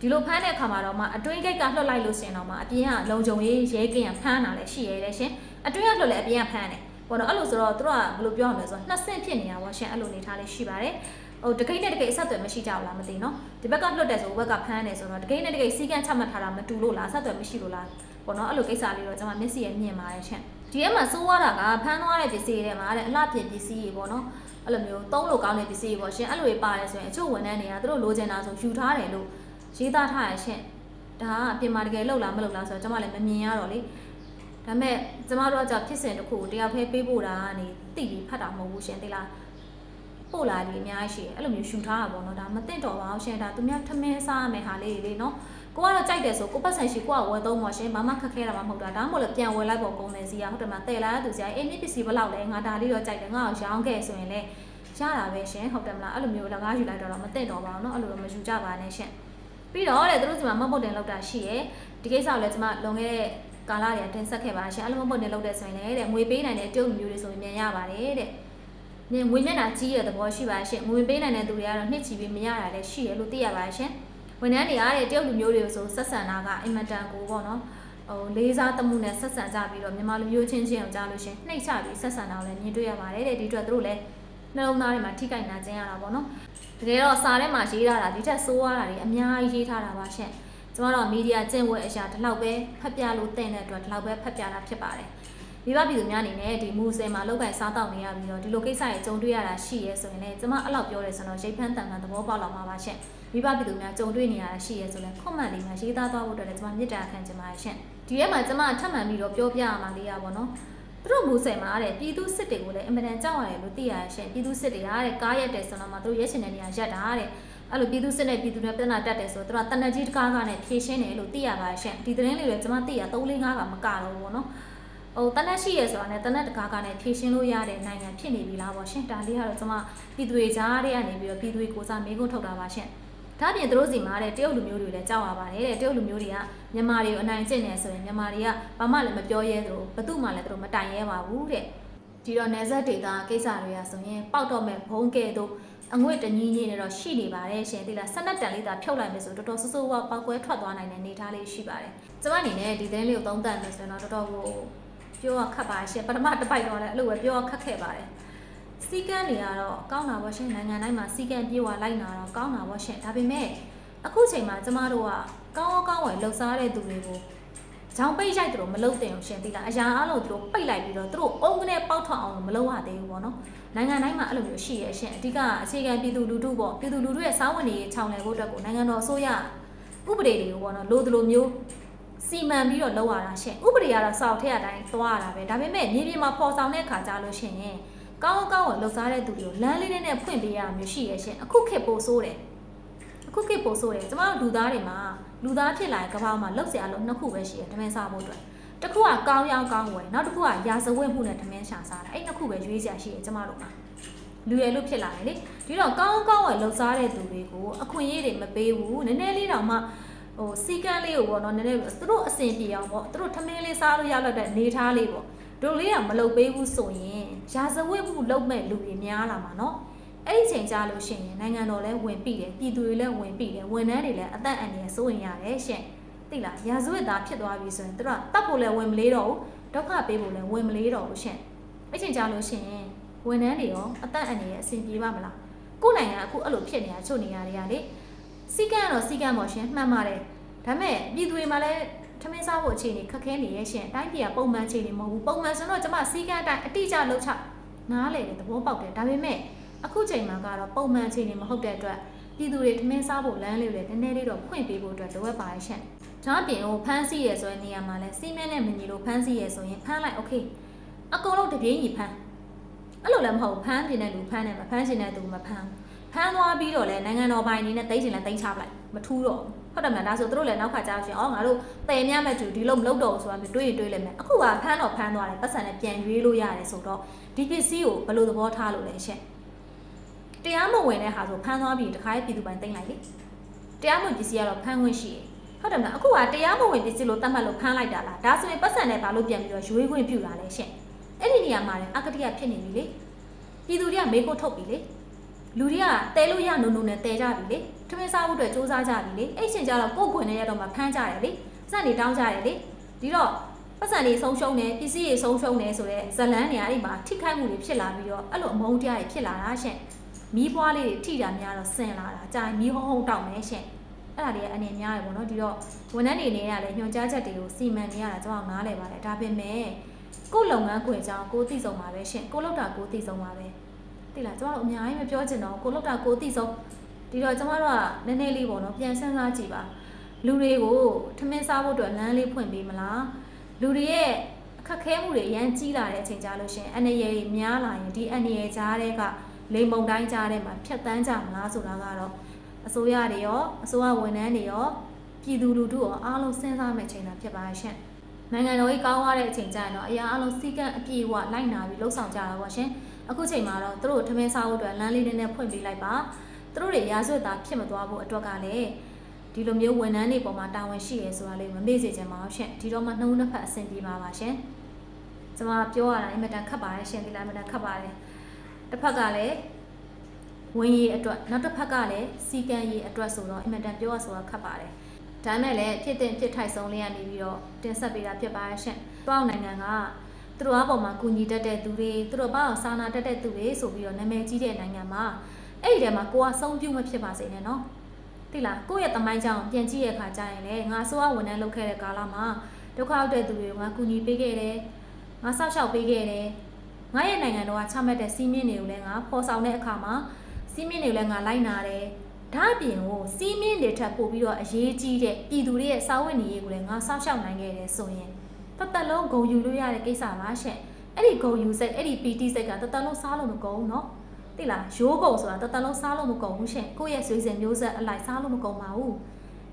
ဒီလိုဖမ်းတဲ့အခါမှာတော့မှအတွင်းဂိတ်ကလွှတ်လိုက်လို့ရှင်တော့မှအပြင်ကလုံခြုံရေးရဲကင်းကဖမ်းတာလည်းရှိရဲတဲ့ရှင်အတွင်းကလွှတ်လည်းအပြင်ကဖမ်းတယ်ပေါ့နော်အဲ့လိုဆိုတော့သူတို့ကဘယ်လိုပြောရမလဲဆိုတော့နှစ်ဆင့်ဖြစ်နေတာပေါ့ရှင်အဲ့လိုနေထားလေးရှိပါတယ်ဟိုတကိတ်နဲ့တကိတ်အဆက်အသွယ်မရှိကြဘူးလားမသိနော်ဒီဘက်ကလွတ်တယ်ဆိုဘက်ကဖမ်းတယ်ဆိုတော့တကိတ်နဲ့တကိတ်စီကန်းချမှတ်ထားတာမတူလို့လားအဆက်အသွယ်မရှိလို့လား ပေါ့နော်အဲ့လိုကိစ္စလေးတော့ကျွန်မမျက်စိရဲ့မြင်ပါတယ်ရှင်ဒီထဲမှာစိုးရတာကဖမ်းသွားတဲ့ပစ္စည်းတွေထဲမှာတဲ့အလှပြင်ပစ္စည်းတွေပေါ့နော်အဲ့လိုမျိုးသုံးလို့ကောင်းတဲ့ပစ္စည်းတွေပေါ့ရှင်အဲ့လိုတွေပါတယ်ဆိုရင်အချို့ဝန်ထမ်းတွေကသူတို့လိုချင်တာဆိုယူထားတယ်လို့ရေးသားထားရရှင်ဒါကအပြင်မှာတကယ်လောက်လားမလောက်လားဆိုတော့ကျွန်မလည်းမမြင်ရတော့လေဒါပေမဲ့ကျမတို့ကကြောင့်ဖြစ်စဉ်တစ်ခုကိုတယောက်တည်းပေးဖို့တာကနေတိပြီးဖတ်တာမဟုတ်ဘူးရှင်သိလားပို့လာလေးအများကြီးရှိတယ်အဲ့လိုမျိုးရှူထားတာပေါ့နော်ဒါမသိတော့ပါဘူးရှင်ဒါသူများထမင်းစားရမယ်ဟာလေးတွေလေနော် ကိုကတော့ကြိုက်တယ်ဆိုကိုပတ်ဆန်ရှိကိုကဝယ်သုံးပါရှင်ဘာမှခက်ခဲတာမှမဟုတ်တာဒါမှမဟုတ်လည်းပြန်ဝယ်လိုက်ပေါ့ကုန်တယ်စီကဟုတ်တယ်မတယ်လာသူစီကအေးမြစ်ပစ္စည်းဘယ်လောက်လဲငါဒါလေးတော့ကြိုက်တယ်ငါ့ကိုရောင်းခဲ့ဆိုရင်လည်းရတာပဲရှင်ဟုတ်တယ်မလားအဲ့လိုမျိုးလကားယူလိုက်တော့မသိတော့ပါဘူးเนาะအဲ့လိုတော့မယူကြပါနဲ့ရှင်ပြီးတော့တဲ့သူတို့စီမှာမဟုတ်တင်လောက်တာရှိရယ်ဒီကိစ္စကိုလည်းကျွန်မလွန်ခဲ့တဲ့ကာလတွေကတင်ဆက်ခဲ့ပါရှင်အဲ့လိုမဟုတ်တင်လောက်တဲ့ဆိုရင်လည်းတဲ့ငွေပေးနိုင်တဲ့တရုတ်လူမျိုးတွေဆိုရင်မြန်ရပါတယ်တဲ့ငွေငွေမျက်နှာကြီးရဲ့သဘောရှိပါရှင်ငွေပေးနိုင်တဲ့သူတွေကတော့နှစ်ချီပြီးမရတာလည်းရှိရလို့သိရပါရှင် ဝန်ထမ်းတွေအားတဲ့တရုတ်လူမျိုးတွေကိုဆိုဆက်ဆံတာကအင်မတန်ကိုပေါ့နော်ဟိုလေးစားတမှုနဲ့ဆက်ဆံကြပြီးတော့မြန်မာလူမျိုးချင်းချင်းအောင်ကြားလို့ရှင်နှိမ့်ချပြီးဆက်ဆံတာကိုလည်းမြင်တွေ့ရပါတယ်တဲ့ဒီအတွက်သူတို့လည်းနှလုံးသားထဲမှာထိကြိုက်နာကျင်ရတာပေါ့နော်တကယ်တော့စာထဲမှာရေးထားတာဒီထက်ဆိုးရတာတွေအများကြီးရေးထားတာပါရှင်ကျမတို့မီဒီယာကျင့်ဝတ်အရာဒီလောက်ပဲဖတ်ပြလို့တဲ့တဲ့အတွက်ဒီလောက်ပဲဖတ်ပြတာဖြစ်ပါတယ် မိဘပြည်သူများအနေနဲ့ဒီမူဆယ်မှာလောက်ကင်စားတောက်နေရပြီးတော့ဒီလိုကိစ္စတွေကြုံတွေ့ရတာရှိရဲဆိုရင်လည်းကျမအဲ့လောက်ပြောရဲဆိုတော့ရိတ်ဖန်းတန်တန်သဘောပေါက်လာမှာပါရှင်မိဘပြည်သူများကြုံတွေ့နေရတာရှိရဲဆိုလည်းခွန်မှန်လေးများရေးသားသွားဖို့အတွက်လည်းကျမမေတ္တာခံချင်ပါတယ်ရှင်ဒီထဲမှာကျမထပ်မှန်ပြီးတော့ပြောပြရမှာလေးရပါတော့သူတို့မူဆယ်မှာတဲ့ပြည်သူစစ်တွေကိုလည်းအင်မတန်ကြောက်ရတယ်လို့သိရရှင်ပြည်သူစစ်တွေကတဲ့ကားရက်တယ်ဆိုတော့မှသူတို့ရက်ရှင်တဲ့နေရာရက်တာတဲ့အဲ့လိုပြည်သူစစ်နဲ့ပြည်သူတွေပြည်နာတက်တယ်ဆိုတော့သူကတနက်ကြီးတကားကနဲ့ဖြည့်ရှင်းတယ်လို့သိရပါရှင်ဒီသတင်းလေးတွေကျွန်မသိရ3 4 5ကမကတော့ဘူးနော် ဟိုတနက်ရှိရဆိုတာနဲ့တနက်တကားကနဲ့ဖြည့်ရှင်းလို့ရတဲ့နိုင်ငံဖြစ်နေပြီလားပေါ့ရှင်ဒါလေးကတော့ကျွန်မပြည်သူတွေကြားထဲကနေပြီးတော့ပြည်သူတွေကိုစားမေးခွန်းထုတ်တာပါရှင်ဒါပြင်သူတို့စီမှာတဲ့တရုတ်လူမျိုးတွေလည်းကြောက်ရပါတယ်တဲ့တရုတ်လူမျိုးတွေကမြန်မာတွေကိုအနိုင်ကျင့်နေဆိုရင်မြန်မာတွေကဘာမှလည်းမပြောရဲသလိုဘသူမှလည်းသူတို့မတိုင်ရဲပါဘူးတဲ့ဒီတော့နေဆက်ဒေတာကိစ္စတွေကဆိုရင်ပေါက်တော့မဲ့ဘုံကဲတို့အငွေ့တကြီးကြီးနဲ့တော့ရှိနေပါတယ်ရှင်ဒီလားဆက်နက်တန်လေးသာဖြုတ်လိုက်မယ်ဆိုတော့တော်တော်ဆူဆူဝါပောက်ကွဲထွက်သွားနိုင်တဲ့အနေအထားလေးရှိပါတယ်ကျမအနေနဲ့ဒီသတင်းလေးကိုသုံးသပ်မယ်ဆိုရင်တော့တော်တော်ကို ပြောရခက်ပါရှင်ပထမတစ်ပိုက်တော့လည်းအဲ့လိုပဲပြောရခက်ခဲ့ပါတယ်စီကန်းတွေကတော့ကောင်းတာပေါ့ရှင်နိုင်ငံတိုင်းမှာစီကန်းပြေဝလိုက်နာတော့ကောင်းတာပေါ့ရှင်ဒါပေမဲ့အခုချိန်မှာကျမတို့ကကောင်းကောင်းဝယ်လှုပ်ရှားတဲ့သူတွေကိုဂျောင်ပိတ်ရိုက်တို့မလုပ်တင်အောင်ရှင်သိလားအရာအလုံးတို့ပိတ်လိုက်ပြီးတော့တို့အုံကနေပေါက်ထွက်အောင်မလုပ်ရသေးဘူးပေါ့နော်နိုင်ငံတိုင်းမှာအဲ့လိုမျိုးရှိရရှင်အဓိကအခြေခံပြည်သူလူထုပေါ့ပြည်သူလူထုရဲ့စားဝင်နေခြောင်လည်ဖို့အတွက်ကိုနိုင်ငံတော်အစိုးရဥပဒေတွေကိုပေါ့နော်လိုသလိုမျိုး စီမံပြီးတော့လုပ်ရတာရှင်ဥပဒေကတော့စောက်ထက်အတိုင်းသွားရတာပဲဒါပေမဲ့မြေပြင်မှာပေါ်ဆောင်တဲ့ခါကြလို့ရှင်ရင်ကောင်းကောင်းကိုလှုပ်ရှားတဲ့သူတွေကိုလမ်းလေးလေးနဲ့ဖွင့်ပေးရမျိုးရှိရရှင်အခုခေတ်ပိုဆိုးတယ်အခုခေတ်ပိုဆိုးတယ်ကျမတို့လူသားတွေမှာလူသားဖြစ်လာရင်ကမ္ဘာမှာလှုပ်ရှားလို့နှစ်ခုပဲရှိတယ်ဓမင်းစားဖို့အတွက်တစ်ခုကကောင်းရောက်ကောင်းဝယ်နောက်တစ်ခုကရာဇဝတ်မှုနဲ့ဓမင်းရှာစားတာအဲ့နှစ်ခုပဲရွေးစရာရှိတယ်ကျမတို့မှာလူရယ်လို့ဖြစ်လာတယ်လေဒီတော့ကောင်းကောင်းဝယ်လှုပ်ရှားတဲ့သူတွေကိုအခွင့်အရေးတွေမပေးဘူးနည်းနည်းလေးတောင်မှ ဟိုစီကန်းလေးကိုပေါ့နော်နည်းနည်းသူတို့အဆင်ပြေအောင်ပေါ့သူတို့ထမင်းလေးစားလို့ရလောက်တဲ့နေထားလေးပေါ့တို့လေးကမလုပ်ပေးဘူးဆိုရင်ရာဇဝတ်မှုလုပ်မဲ့လူတွေများလာမှာနော်အဲ့ဒီချိန်ကြလို့ရှိရင်နိုင်ငံတော်လည်းဝင်ပြီတယ်ပြည်သူတွေလည်းဝင်ပြီတယ်ဝန်ထမ်းတွေလည်းအသက်အန္တရာယ်စိုးရင်ရတယ်ရှင်တသိလားရာဇဝတ်သားဖြစ်သွားပြီဆိုရင်တို့ကတတ်ဖို့လည်းဝင်မလေးတော့ဘူးဒုက္ခပေးဖို့လည်းဝင်မလေးတော့ဘူးရှင်အဲ့ချိန်ကြလို့ရှိရင်ဝန်ထမ်းတွေရောအသက်အန္တရာယ်အဆင်ပြေပါမလားကိုယ့်နိုင်ငံအခုအဲ့လိုဖြစ်နေတာချုပ်နေရတွေကလေ စီကံတော့စီကံပေါ့ရှင်မှန်ပါတယ်ဒါပေမဲ့ပြည်သူတွေမှာလည်းထမင်းစားဖို့အခြေအနေခက်ခဲနေရဲ့ရှင်တိုင်းပြည်ကပုံမှန်အခြေအနေမဟုတ်ဘူးပုံမှန်ဆိုတော့ကျမစီကံအတိုင်းအတိအကျလှုပ်ချနားလေတယ်သဘောပေါက်တယ်ဒါပေမဲ့အခုချိန်မှာကတော့ပုံမှန်အခြေအနေမဟုတ်တဲ့အတွက်ပြည်သူတွေထမင်းစားဖို့လမ်းလေးတွေလည်းနည်းနည်းလေးတော့ဖွင့်ပေးဖို့အတွက်လိုအပ်ပါရဲ့ရှင်ဒါအပြင်ဟိုဖမ်းဆီးရယ်ဆိုတဲ့နေရာမှာလဲစီးမဲနဲ့မညီလို့ဖမ်းဆီးရယ်ဆိုရင်ဖမ်းလိုက်โอเคအကုန်လုံးတပြေးညီဖမ်းအဲ့လိုလည်းမဟုတ်ဘူးဖမ်းတင်တဲ့လူဖမ်းတယ်မဖမ်းချင်တဲ့သူမဖမ်း ဖမ်းသွားပြီးတော့လဲနိုင်ငံတော်ပိုင်အနေနဲ့တိတ်ချင်လဲတိတ်ချပလိုက်မထူးတော့ဘူးဟုတ်တယ်မလားဒါဆိုသူတို့လည်းနောက်ခါကြောက်ရှင်အော်ငါတို့တည်မြမဲ့သူဒီလိုမလုပ်တော့ဘူးဆိုတာမျိုးတွေးရင်တွေးလိုက်မယ်အခုကဖမ်းတော့ဖမ်းသွားတယ်ပတ်စံနဲ့ပြန်ရွေးလို့ရတယ်ဆိုတော့ဒီပစ္စည်းကိုဘယ်လိုသဘောထားလို့လဲရှင့်တရားမဝင်တဲ့ဟာဆိုဖမ်းသွားပြီးတခါရေးပြည်သူပိုင်တိတ်လိုက်လေတရားမဝင်ပစ္စည်းကတော့ဖမ်းခွင့်ရှိတယ်ဟုတ်တယ်မလားအခုကတရားမဝင်ပစ္စည်းလို့တတ်မှတ်လို့ဖမ်းလိုက်တာလားဒါဆိုရင်ပတ်စံနဲ့ဘာလို့ပြန်ပြီးတော့ရွေးခွင့်ပြုလာလဲရှင့်အဲ့ဒီနေရာမှာလည်းအကတိကဖြစ်နေပြီလေပြည်သူတွေကမေးခွန်းထုတ်ပြီလေ လူတွေကတဲလို့ရနုံနုံနဲ့တဲကြပြီလေထမင်းစားဖို့အတွက်စူးစမ်းကြပြီလေအဲ့ရှင်ကျတော့ကိုယ့်ခွင်နဲ့ရတော့မှဖမ်းကြတယ်လေစက်နေတောင်းကြတယ်လေဒီတော့ပတ်စံတွေဆုံးရှုံးတယ်ပစ္စည်းတွေဆုံးရှုံးတယ်ဆိုတော့ဇလန်းတွေအဲ့ဒီမှာထိခိုက်မှုတွေဖြစ်လာပြီးတော့အဲ့လိုအမုန်းတရားတွေဖြစ်လာတာရှင့်မီးပွားလေးတွေထိတာများတော့ဆင်လာတာကြာရင်မီးဟုံးဟုံးတောက်မယ်ရှင့်အဲ့ဒါတွေအနေများတယ်ပေါ့နော်ဒီတော့ဝန်ထမ်းတွေနေရလဲညွှန်ကြားချက်တွေကိုစီမံနေရတာကျွန်တော်နားလည်ပါတယ်ဒါပေမဲ့ကိုယ့်လုပ်ငန်းခွင်ကြောင်းကိုယ်သိဆုံးပါပဲရှင့်ကိုယ်လုပ်တာကိုယ်သိဆုံးပါပဲ သိလားကျွန်တော်တို့အများကြီးမပြောချင်တော့ကိုယ်လုပ်တာကိုယ်သိဆုံးဒီတော့ကျွန်တော်တို့ကနည်းနည်းလေးပေါ့နော်ပြန်စဉ်းစားကြည့်ပါလူတွေကိုထမင်းစားဖို့အတွက်လမ်းလေးဖွင့်ပေးမလားလူတွေရဲ့အခက်ခဲမှုတွေအရန်ကြီးလာတဲ့အချိန်ကြလို့ရှရင်အနေရည်များလာရင်ဒီအနေရည်ကြားတဲ့ကလေမုံတိုင်းကြားထဲမှာဖြတ်တန်းကြမလားဆိုတာကတော့အစိုးရတွေရောအစိုးရဝန်ထမ်းတွေရောပြည်သူလူထုရောအားလုံးစဉ်းစားမယ့်ချိန်တာဖြစ်ပါရှင့်နိုင်ငံတော်ကြီးကောင်းသွားတဲ့အချိန်ကျရင်တော့အရာအလုံးစီကံအပြည့်အဝလိုက်နာပြီးလှုပ်ဆောင်ကြတာပေါ့ရှင် အခုချိန်မှာတော့သူတို့ထမင်းစားဖို့အတွက်လမ်းလေးနည်းနည်းဖွင့်ပေးလိုက်ပါသူတို့တွေရာဇဝတ်သားဖြစ်မသွားဖို့အတွက်ကလည်းဒီလိုမျိုးဝန်ထမ်းတွေပေါ်မှာတာဝန်ရှိရဲဆိုတာလေးမမေ့စေချင်ပါဘူးရှင်ဒီတော့မှနှုံးနှစ်ဖက်အဆင်ပြေပါပါရှင်ကျွန်မပြောရတာအင်မတန်ခက်ပါတယ်ရှင်ဒီလားအင်မတန်ခက်ပါတယ်တစ်ဖက်ကလည်းဝင်ရည်အတွက်နောက်တစ်ဖက်ကလည်းစီကံရည်အတွက်ဆိုတော့အင်မတန်ပြောရဆိုတာခက်ပါတယ်ဒါမဲ့လည်းဖြစ်တဲ့ဖြစ်ထိုက်ဆုံးလေးကနေပြီးတော့တင်ဆက်ပေးတာဖြစ်ပါရှင်။တောင်းနိုင်ငံက သူတို့အပေါ်မှာကူညီတတ်တဲ့သူတွေသူတို့ဘာအောင်စာနာတတ်တဲ့သူတွေဆိုပြီးတော့နာမည်ကြီးတဲ့နိုင်ငံမှာအဲ့ဒီထဲမှာကိုကဆုံးပြုမဖြစ်ပါစေနဲ့နော်။သိလားကိုယ့်ရဲ့တမိုင်းကြောင်ပြန်ကြည့်ရခါကျရင်လေငါဆိုးအဝန်ထမ်းလုပ်ခဲ့တဲ့ကာလမှာဒုက္ခရောက်တဲ့သူတွေကိုငါကူညီပေးခဲ့တယ်။ငါဆောက်ရှောက်ပေးခဲ့တယ်။ငါရဲ့နိုင်ငံတော်ကချမှတ်တဲ့စီးမင်းတွေကိုလည်းငါဖော်ဆောင်တဲ့အခါမှာစီးမင်းတွေကိုလည်းငါလိုက်နာတယ်။ဒါအပြင်ကိုစီးမင်းတွေထပ်ပို့ပြီးတော့အရေးကြီးတဲ့ပြည်သူတွေရဲ့စာဝတ်နေရေးကိုလည်းငါဆောက်ရှောက်နိုင်ခဲ့တယ်ဆိုရင် တသက်လုံးဂုံယူလို့ရတဲ့ကိစ္စပါရှင့်အဲ့ဒီဂုံယူစိတ်အဲ့ဒီပီတိစိတ်ကတသက်လုံးစားလို့မကုန်နော်သိလားရိုးကုန်ဆိုတာတသက်လုံးစားလို့မကုန်ဘူးရှင့်ကိုယ့်ရဲ့ဆွေးစင်မျိုးဆက်အလိုက်စားလို့မကုန်ပါဘူး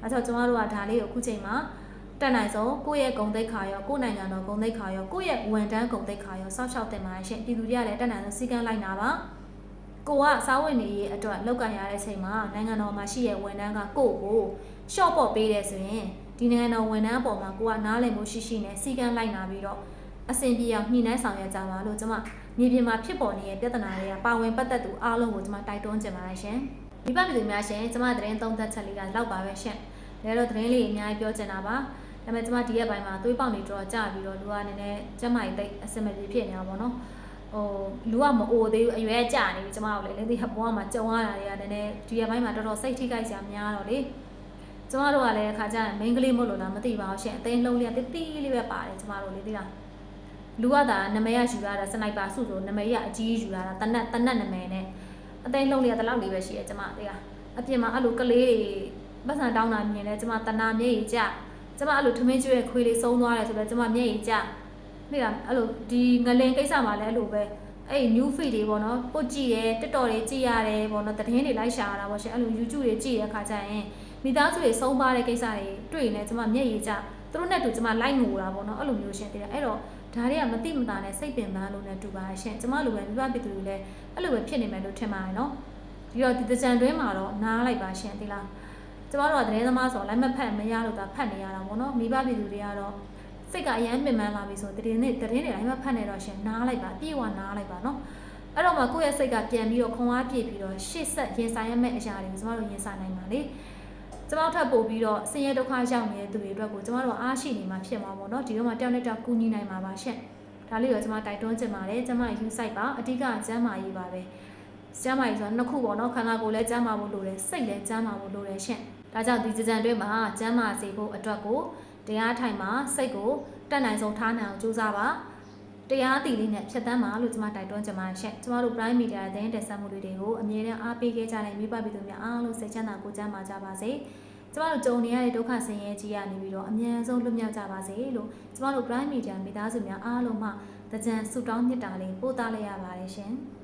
အဲကြောင့်ကျွန်တော်တို့ကဒါလေးကိုအခုချိန်မှာတက်နိုင်ဆုံးကိုယ့်ရဲ့ဂုံသိက္ခာရောကိုယ့်နိုင်ငံတော်ဂုံသိက္ခာရောကိုယ့်ရဲ့ဝန်တန်းဂုံသိက္ခာရောစောင့်ရှောက်တင်ပါရှင့်ပြည်သူတွေကလည်းတက်နိုင်ဆုံးစီကံလိုက်နာပါကိုကစာဝင်နေရေးအတွက်လောက်ကန်ရတဲ့အချိန်မှာနိုင်ငံတော်မှာရှိတဲ့ဝန်ထမ်းကကိုကိုရှော့ပေါ့ပေးတယ်ဆိုရင် ဒီနိုင်ငံတော်ဝန်ထမ်းအပေါ်မှာကိုကနားလည်မှုရှိရှိနဲ့စီကံလိုက်နာပြီးတော့အဆင်ပြေအောင်ညှိနှိုင်းဆောင်ရွက်ကြပါလို့ကျွန်မမြေပြင်မှာဖြစ်ပေါ်နေတဲ့ပြဿနာတွေကပါဝင်ပတ်သက်သူအားလုံးကိုကျွန်မတိုက်တွန်းချင်ပါတယ်ရှင်။ဒီပတ်ပြည်သူများရှင်ကျွန်မသတင်းသုံးသက်ချက်လေးကလောက်ပါပဲရှင်။ဒါတော့သတင်းလေးအများကြီးပြောချင်တာပါ။ဒါပေမဲ့ကျွန်မဒီရက်ပိုင်းမှာသွေးပေါင်တွေတော့ကြာပြီးတော့လူကနည်းနည်းကျမကြီးတိတ်အဆင်မပြေဖြစ်နေတာပေါ့နော်။ဟိုလူကမအိုသေးဘူးအရွယ်ကြာနေပြီကျွန်မတို့လည်းလေဒီဟဘောမှာကြုံရတာတွေကနည်းနည်းဒီရက်ပိုင်းမှာတော်တော်စိတ်ထိခိုက်စရာများတော့လေ။ ကျမတို့ကလည်းအခါကျရင်မိန်းကလေးမို့လို့လားမသိပါဘူးရှင်အသိလုံးလေးကတိတိလေးပဲပါတယ်ကျမတို့လေးသိလားလူကသာနမဲရယူရတာစနိုက်ပါစုဆိုနမဲရအကြီးယူရတာတနက်တနက်နမဲနဲ့အသိလုံးလေးကတလောက်လေးပဲရှိရဲကျမသိလားအပြင်မှာအဲ့လိုကလေးတွေပတ်စံတောင်းတာမြင်လဲကျမတနာမျက်ရည်ကျကျမအဲ့လိုထမင်းကျွေးခွေးလေးဆုံးသွားတယ်ဆိုတော့ကျမမျက်ရည်ကျသိလားအဲ့လိုဒီငလင်ကိစ္စမှာလည်းအဲ့လိုပဲအဲ့ new feed တွေပေါ့နော်ပုတ်ကြည့်တယ် TikTok တွေကြည့်ရတယ်ပေါ့နော်သတင်းတွေလိုက်ရှာရတာပေါ့ရှင်အဲ့လို YouTube တွေကြည့်ရခါကျရင် မိသားစုတွေဆုံးပါတဲ့ကိစ္စတွေတွေ့ရင်လည်းကျမမျက်ရည်ကျသူတို့နဲ့တူကျမလိုက်ငိုတာပေါ့နော်အဲ့လိုမျိုးရှင်တည်တယ်အဲ့တော့ဒါတွေကမတိမတာနဲ့စိတ်ပင်ပန်းလို့လည်းတူပါရှင်ကျမလိုပဲမိဘပြည်သူတွေလည်းအဲ့လိုပဲဖြစ်နေမယ်လို့ထင်ပါတယ်နော်ဒီတော့ဒီတကြံတွင်းမှာတော့နားလိုက်ပါရှင်ဒီလားကျမတို့ကသတင်းသမားဆိုတော့လိုက်မဖက်မရလို့ဒါဖတ်နေရတာပေါ့နော်မိဘပြည်သူတွေကတော့စိတ်ကအရန်ပင်ပန်းလာပြီဆိုတည်နေတည်နေတိုင်းမှာဖတ်နေတော့ရှင်နားလိုက်ပါပြေဝနားလိုက်ပါနော်အဲ့တော့မှကိုယ့်ရဲ့စိတ်ကပြန်ပြီးတော့ခွန်အားပြည့်ပြီးတော့ရှေ့ဆက်ရင်ဆိုင်ရမယ့်အရာတွေကိုကျမတို့ရင်ဆိုင်နိုင်ပါလေ ကျကျမတို့ထပ်ပို့ပြီးတော့ဆင်းရဲဒုက္ခရောက်နေတဲ့သူတွေအတွက်ကိုကျမတို့အားရှိနေမှာဖြစ်မှာပေါ့နော်ဒီတော့မှတယောက်နဲ့တယောက်ကူညီနိုင်မှာပါရှင့်ဒါလေးတော့ကျမတိုက်တွန်းချင်ပါတယ်ကျမယူဆိုင်ပါအဓိကကျမ်းမာရေးပါပဲကျမ်းမာရေးဆိုတာနှစ်ခုပေါ့နော်ခန္ဓာကိုယ်လည်းကျမ်းမာဖို့လိုတယ်စိတ်လည်းကျမ်းမာဖို့လိုတယ်ရှင့်ဒါကြောင့်ဒီကြံတွဲမှာကျမ်းမာစေဖို့အတွက်ကိုတရားထိုင်မှာစိတ်ကိုတက်နိုင်ဆုံးထားနိုင်အောင်ကြိုးစားပါ တရားအတီလေးနဲ့ဖြတ်တန်းပါလို့ကျွန်မတိုက်တွန်းချင်ပါတယ်ရှင့်ကျမတို့ Prime Media တဲ့တင်ဆက်မှုတွေတွေကိုအမြဲတမ်းအားပေးခဲ့ကြတဲ့မိဘပြည်သူများအားလုံးစိတ်ချမ်းသာကိုယ်ကျန်းမာကြပါစေကျမတို့ကြုံနေရတဲ့ဒုက္ခဆင်းရဲကြီးကနေပြီးတော့အမြန်ဆုံးလွတ်မြောက်ကြပါစေလို့ကျမတို့ Prime Media မိသားစုများအားလုံးမှတကြံဆုတောင်းမြတ်တာလေးပို့သလိုက်ရပါတယ်ရှင်။